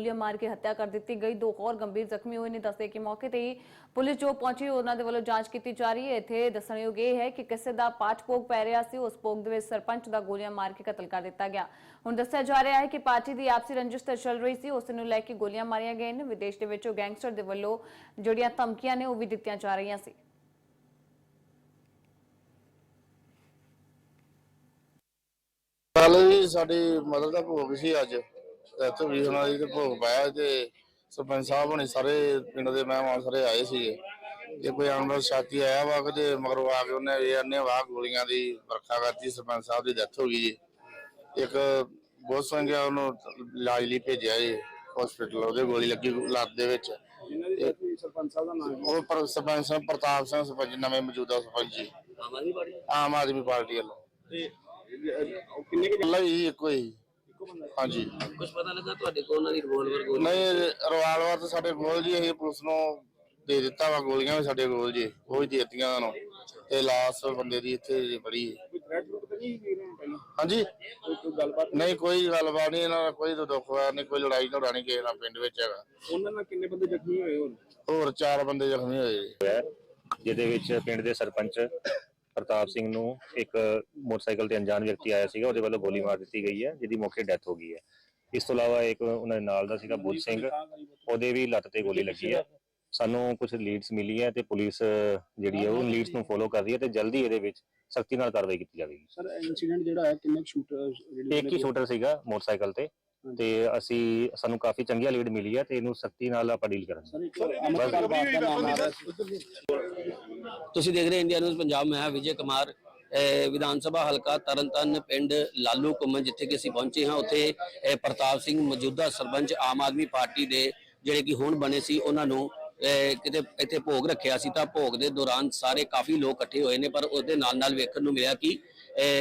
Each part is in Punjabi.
ਗੋਲੀਆਂ ਮਾਰ ਕੇ ਹੱਤਿਆ ਕਰ ਦਿੱਤੀ ਗਈ। ਦੋ ਹੋਰ ਗੰਭੀਰ ਜ਼ਖਮੀ ਹੋਏ ਨੇ। ਦੱਸਦੇ ਕਿ ਮੌਕੇ ਤੇ ਹੀ ਪੁਲਿਸ ਜੋ ਪਹੁੰਚੀ, ਉਹਨਾਂ ਦੇ ਵੱਲੋਂ ਜਾਂਚ ਕੀਤੀ ਜਾ ਰਹੀ ਹੈ। ਇੱਥੇ ਦੱਸਣਯੋਗ ਇਹ ਹੈ ਕਿ ਕਿਸੇ ਦਾ ਪਾਠ ਪੈ ਰਿਹਾ ਸੀ, ਉਸ ਭੋਗ ਦੇ ਵਿੱਚ ਸਰਪੰਚ ਦਾ ਗੋਲੀਆਂ ਮਾਰ ਕੇ ਕਤਲ ਕਰ ਦਿੱਤਾ ਗਿਆ। ਹੁਣ ਦੱਸਿਆ ਜਾ ਰਿਹਾ ਹੈ ਕਿ ਪਾਰਟੀ ਦੀ ਆਪਸੀ ਰੰਜਿਸ਼ ਤਾਂ ਚੱਲ ਰਹੀ ਸੀ। ਉਸ ਨੂੰ ਲੈ ਕੇ ਗੋਲੀਆਂ ਮਾਰੀਆਂ ਗਈਆਂ ਨੇ। ਵਿਦੇਸ਼ ਦੇ ਵਿੱਚੋਂ ਗੈਂਗਸਟਰ ਦੇ ਵੱਲੋਂ ਜਿਹੜੀਆਂ ਧਮਕੀਆਂ ਨੇ, ਉਹ ਵੀ ਦਿੱਤੀਆਂ ਜਾ ਰਹੀਆਂ ਸੀ। ਕੱਲ ਵੀ ਮਦਰ ਦਾ ਭੋਗ ਸੀ ਅੱਜ। ਇੱਥੇ ਵੀ ਉਹਨਾਂ ਦੀ ਤੇ ਭੋਗ ਪਾਇਆ ਤੇ ਸਰਪੰਚ ਸਾਹਿਬ ਹੋਣੀ ਸਾਰੇ ਪਿੰਡ ਦੇ ਮਹਿਮਾਨ ਸਾਰੇ ਆਏ ਸੀਗੇ। ਜੇ ਕੋਈ ਅਨਮੋਲ ਸਾਥੀ ਆਇਆ ਵਾ ਕਿ ਮਗਰੋਂ ਆ ਕੇ ਉਹਨੇ ਇਹ ਅੰਨੇ ਵਾਹ ਗੋਲੀਆਂ ਦੀ ਵਰਖਾ ਕਰਤੀ ਸਰਪੰਚ ਸਾਹਿਬ ਦੀ ਡੈਥ ਹੋ ਗਈ ਜੀ। ਇੱਕ ਬਹੁਤ ਸੰਗਿਆ ਉਹਨੂੰ ਇਲਾਜ ਲਈ ਭੇਜਿਆ ਜੀ ਹਸਪੀਟਲ ਉਹਦੇ ਗੋਲੀ ਲੱਗੀ ਲੱਤ ਦੇ ਵਿੱਚ। ਜਿਨ੍ਹਾਂ ਦੀ ਸਰਪੰਚ ਸਾਹਿਬ ਦਾ ਨਾਮ ਉਹ ਪਰ- ਸਰਪੰਚ ਸਾਹਿਬ ਪ੍ਰਤਾਪ ਸਿੰਘ ਸਰਪੰਚ ਨਵੇਂ ਮੌਜੂਦਾ ਸਰਪੰਚ ਜੀ। ਆਮ ਆਦਮੀ ਪਾਰਟੀ ਆਮ ਆਦਮੀ ਪਾਰਟੀ ਵੱਲੋਂ। ਤੇ ਕਿੰਨੇ ਕਿ ਹੀ ਇੱਕੋ ਹੀ। ਹਾਂਜੀ। ਕੁਝ ਪਤਾ ਲੱਗਾ ਤੁਹਾਡੇ ਕੋਲ ਉਹਨਾਂ ਦੀ ਰਿਵੋਲਵਰ ਗੋਲੀ? ਨਹੀਂ ਰਿਵਾਲਵਰ ਤਾਂ ਸਾਡੇ ਕੋਲ ਜੀ ਅਸੀਂ ਪੁਲਿਸ ਨੂੰ ਦੇ ਦਿੱਤਾ ਵਾ ਗੋਲੀਆਂ ਵੀ ਸਾਡੇ ਕੋਲ ਜੀ ਉਹ ਵੀ ਦੇ ਦਿੱਤੀਆਂ ਉਹਨਾਂ ਨੂੰ। ਤੇ ਲਾਸ ਬੰਦੇ ਦੀ ਇੱਥੇ ਜੀ ਬੜੀ। ਹਾਂਜੀ। ਕੋਈ ਕੋਈ ਗੱਲਬਾਤ ਨਹੀਂ? ਕੋਈ ਗੱਲਬਾਤ ਨਹੀਂ ਇਹਨਾਂ ਦਾ ਕੋਈ ਦੁੱਖ ਹੋਇਆ ਨਹੀਂ ਕੋਈ ਲੜਾਈ ਝਗੜਾ ਨਹੀਂ ਕਿਸੇ ਨਾਲ ਪਿੰਡ ਵਿੱਚ ਹੈਗਾ। ਉਹਨਾਂ ਨਾਲ ਕਿੰਨੇ ਬੰਦੇ ਜ਼ਖਮੀ ਹੋਏ ਹੋਰ? ਚਾਰ ਬੰਦੇ ਜ਼ਖਮੀ ਹੋਏ ਜਿਹਦੇ ਵਿੱਚ ਪਿੰਡ ਦੇ ਸਰਪੰਚ ਪ੍ਰਤਾਪ ਸਿੰਘ ਨੂੰ ਇੱਕ ਮੋਟਰਸਾਈਕਲ ਤੇ ਅਣਜਾਣ ਵਿਅਕਤੀ ਆਇਆ ਸੀਗਾ ਉਹਦੇ ਵੱਲੋਂ ਗੋਲੀ ਮਾਰ ਦਿੱਤੀ ਗਈ ਹੈ ਜਿਹਦੀ ਮੌਕੇ ਡੈਥ ਹੋ ਗਈ ਹੈ। ਇਸ ਤੋਂ ਇਲਾਵਾ ਇੱਕ ਉਹਨਾਂ ਦੇ ਨਾਲ ਦਾ ਸੀਗਾ ਬੁੱਧ ਸਿੰਘ ਉਹਦੇ ਵੀ ਲੱਤ ਤੇ ਗੋਲੀ ਲੱਗੀ ਹੈ। ਸਾਨੂੰ ਕੁਝ ਲੀਡਸ ਮਿਲੀ ਹੈ ਤੇ ਪੁਲਿਸ ਜਿਹੜੀ ਹੈ ਉਹ ਲੀਡਸ ਨੂੰ ਫੋਲੋ ਕਰ ਰਹੀ ਹੈ ਤੇ ਜਲਦੀ ਇਹਦੇ ਵਿੱਚ ਸਖਤੀ ਨਾਲ ਕਾਰਵਾਈ ਕੀਤੀ ਜਾਵੇਗੀ। ਸਰ ਇਨਸੀਡੈਂਟ ਜਿਹੜਾ ਹੈ ਕਿੰਨੇ ਸ਼ੂਟਰ ਇੱਕ ਹੀ ਸ਼ੂਟਰ ਸੀਗਾ ਮੋਟਰਸਾਈਕਲ ਤੇ। ਤੇ ਅਸੀਂ ਸਾਨੂੰ ਕਾਫੀ ਚੰਗੀਆਂ ਲੀਡ ਮਿਲੀ ਹੈ ਤੇ ਇਹਨੂੰ ਸਖਤੀ ਨਾਲ ਆਪਾਂ ਡੀਲ ਕਰਾਂਗੇ। ਤੁਸੀਂ ਦੇਖ ਰਹੇ ਇੰਡੀਆ ਨਿਊਜ਼ ਪੰਜਾਬ ਮੈਂ ਹਾਂ ਵਿਜੇ ਕੁਮਾਰ। ਵਿਧਾਨ ਸਭਾ ਹਲਕਾ ਤਰਨਤਨ ਪਿੰਡ ਲਾਲੂ ਕੁੰਮਨ ਜਿੱਥੇ ਕਿ ਅਸੀਂ ਪਹੁੰਚੇ ਹਾਂ। ਉੱਥੇ ਪ੍ਰਤਾਪ ਸਿੰਘ ਮੌਜੂਦਾ ਸਰਪੰਚ ਆਮ ਆਦਮੀ ਪਾਰਟੀ ਦੇ ਜਿਹੜੇ ਕਿ ਹੁਣ ਬਣੇ ਸੀ ਉਹਨਾਂ ਨੂੰ ਕਿਤੇ ਇੱਥੇ ਭੋਗ ਰੱਖਿਆ ਸੀ। ਤਾਂ ਭੋਗ ਦੇ ਦੌਰਾਨ ਸਾਰੇ ਕਾਫੀ ਲੋਕ ਇਕੱਠੇ ਹੋਏ ਨੇ ਪਰ ਉਹਦੇ ਨਾਲ ਨਾਲ ਵੇਖਣ ਨੂੰ ਮਿਲਿਆ ਕਿ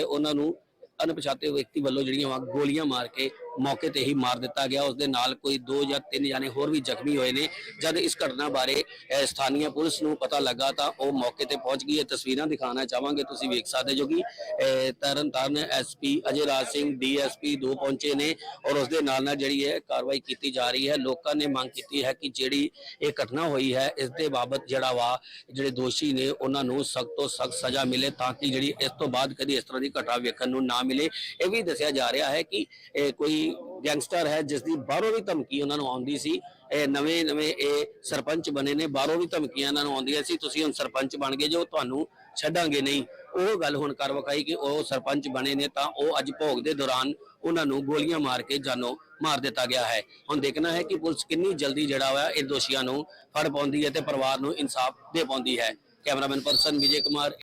ਉਹਨਾਂ ਨੂੰ ਅਣਪਛਾਤੇ ਵਿਅਕਤੀ ਵੱਲੋਂ ਜਿਹੜੀਆਂ ਗੋਲੀਆਂ ਮਾਰ ਕੇ ਮੌਕੇ ਤੇ ਹੀ ਮਾਰ ਦਿੱਤਾ ਗਿਆ। ਉਸ ਦੇ ਨਾਲ ਕੋਈ ਦੋ ਜਾਂ ਤਿੰਨ ਜਾਣੇ ਹੋਰ ਵੀ ਜ਼ਖਮੀ ਹੋਏ ਨੇ। ਜਦ ਇਸ ਘਟਨਾ ਬਾਰੇ ਅਹ, ਪੁਲਿਸ ਨੂੰ ਪਤਾ ਲੱਗਾ ਤਾਂ ਉਹ ਮੌਕੇ ਤੇ ਪਹੁੰਚ ਗਈ। ਹੈ ਤਸਵੀਰਾਂ ਦਿਖਾਣਾ ਚਾਹਾਂਗੇ। ਤੁਸੀਂ ਵੇਖ ਸਕਦੇ ਜੋ ਕਿ ਅਹ, ਐਸਪੀ ਅਜੇ ਰਾਜ ਸਿੰਘ ਡੀਐਸਪੀ ਦੋ ਪਹੁੰਚੇ ਨੇ ਔਰ ਉਸ ਦੇ ਨਾਲ ਨਾਲ ਜਿਹੜੀ ਹੈ ਕਾਰਵਾਈ ਕੀਤੀ ਜਾ ਰਹੀ ਹੈ। ਲੋਕਾਂ ਨੇ ਮੰਗ ਕੀਤੀ ਹੈ ਕਿ ਜਿਹੜੀ ਇਹ ਘਟਨਾ ਹੋਈ ਹੈ ਇਸ ਦੇ ਬਾਬਤ ਜਿਹੜਾ ਵਾ ਜਿਹੜੇ ਦੋਸ਼ੀ ਨੇ ਉਹਨਾਂ ਨੂੰ ਸਖਤ ਤੋਂ ਸਖਤ ਸਜ਼ਾ ਮਿਲੇ ਤਾਂ ਕਿ ਜਿਹੜੀ ਇਸ ਤੋਂ ਬਾਅਦ ਕਦੀ ਇਸ ਤਰ੍ਹਾਂ ਦੀ ਘਟਨਾ ਵੇਖਣ ਨੂੰ ਨਾ ਮਿਲੇ। ਇਹ ਵੀ ਦੱਸਿਆ ਜਾ ਰਿਹਾ ਹੈ ਕਿ ਕੋਈ ਗੈਂਗਸਟਰ ਹੈ ਜਿਸ ਦੀ ਬਾਹਰੋਂ ਵੀ ਧਮਕੀ ਉਹਨਾਂ ਨੂੰ ਆਉਂਦੀ ਸੀ। ਇਹ ਨਵੇਂ ਨਵੇਂ ਇਹ ਸਰਪੰਚ ਬਣੇ ਨੇ, ਬਾਹਰੋਂ ਵੀ ਧਮਕੀਆਂ ਇਹਨਾਂ ਨੂੰ ਆਉਂਦੀਆਂ ਸੀ, ਤੁਸੀਂ ਹੁਣ ਸਰਪੰਚ ਬਣ ਗਏ ਜੋ ਤੁਹਾਨੂੰ ਛੱਡਾਂਗੇ ਨਹੀਂ। ਉਹ ਗੱਲ ਹੁਣ ਕਰ ਵਿਖਾਈ ਕਿ ਉਹ ਸਰਪੰਚ ਬਣੇ ਨੇ, ਤਾਂ ਉਹ ਅੱਜ ਭੋਗ ਦੇ ਦੌਰਾਨ ਉਹਨਾਂ ਨੂੰ ਗੋਲੀਆਂ ਮਾਰ ਕੇ ਜਾਨੋਂ ਮਾਰ ਦਿੱਤਾ ਗਿਆ ਹੈ। ਹੁਣ ਦੇਖਣਾ ਹੈ ਕਿ ਪੁਲਿਸ ਕਿੰਨੀ ਜਲਦੀ ਜਿਹੜਾ ਵਾ ਇਹ ਦੋਸ਼ੀਆਂ ਨੂੰ ਫੜ ਪਾਉਂਦੀ ਹੈ ਤੇ ਪਰਿਵਾਰ ਨੂੰ ਇਨਸਾਫ ਦੇ ਪਾਉਂਦੀ ਹੈ। Cameraman person Vijay Kumar